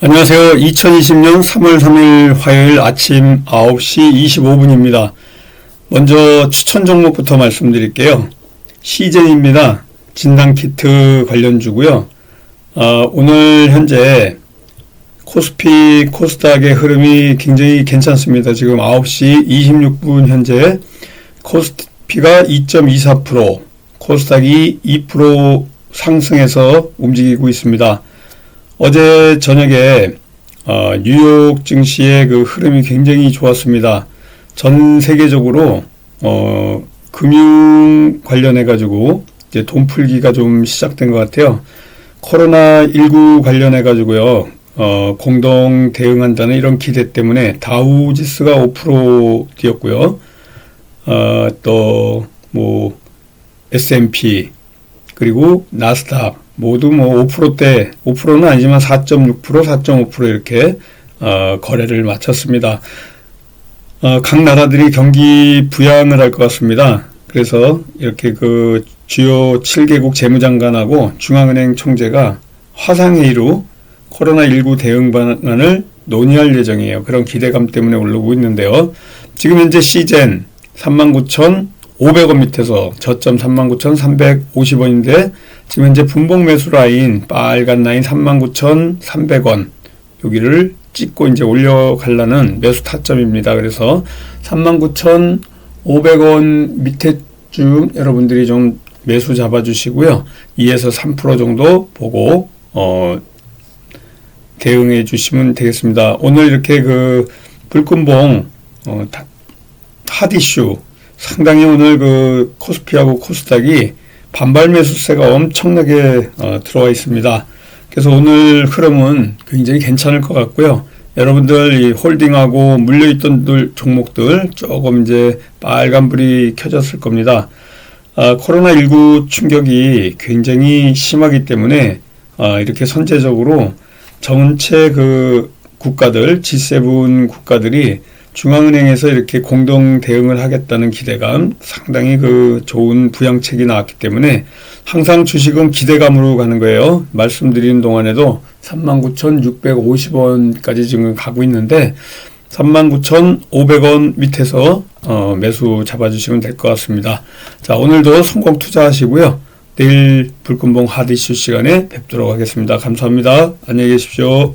안녕하세요. 2020년 3월 3일 화요일 아침 9시 25분입니다. 먼저 추천 종목부터 말씀드릴게요. 시젠입니다. 진단키트 관련주고요. 어, 오늘 현재 코스피 코스닥의 흐름이 굉장히 괜찮습니다. 지금 9시 26분 현재 코스피가 2.24%, 코스닥이 2% 상승해서 움직이고 있습니다. 어제 저녁에 어, 뉴욕 증시의 그 흐름이 굉장히 좋았습니다. 전 세계적으로 어, 금융 관련해 가지고 이제 돈 풀기가 좀 시작된 것 같아요. 코로나 19 관련해 가지고요. 어, 공동 대응한다는 이런 기대 때문에 다우 지수가 5% 뛰었고요. 어, 또뭐 S&P 그리고 나스닥 모두 뭐 5%대, 5%는 아니지만 4.6%, 4.5% 이렇게 어, 거래를 마쳤습니다. 어, 각 나라들이 경기 부양을 할 것 같습니다. 그래서 이렇게 그 주요 7개국 재무장관하고 중앙은행 총재가 화상회의로 코로나19 대응 방안을 논의할 예정이에요. 그런 기대감 때문에 오르고 있는데요. 지금 현재 시젠 39,500원 밑에서 저점 39,350원인데 지금 현재 분봉 매수 라인 빨간 라인 39,300원 여기를 찍고 이제 올려가려는 매수 타점입니다. 그래서 39,500원 밑에쯤 여러분들이 좀 매수 잡아주시고요. 2에서 3% 정도 보고 어, 대응해 주시면 되겠습니다. 오늘 이렇게 그 불금봉 어, 핫이슈 상당히 오늘 그 코스피하고 코스닥이 반발 매수세가 엄청나게 어, 들어와 있습니다. 그래서 오늘 흐름은 굉장히 괜찮을 것 같고요. 여러분들 이 홀딩하고 물려있던 종목들 조금 이제 빨간불이 켜졌을 겁니다. 아, 코로나19 충격이 굉장히 심하기 때문에 아, 이렇게 선제적으로 전체 그 국가들, G7 국가들이 중앙은행에서 이렇게 공동 대응을 하겠다는 기대감, 상당히 그 좋은 부양책이 나왔기 때문에 항상 주식은 기대감으로 가는 거예요. 말씀드리는 동안에도 39,650원까지 지금 가고 있는데 39,500원 밑에서 어, 매수 잡아주시면 될 것 같습니다. 자, 오늘도 성공 투자하시고요. 내일 불금봉 하디슈 시간에 뵙도록 하겠습니다. 감사합니다. 안녕히 계십시오.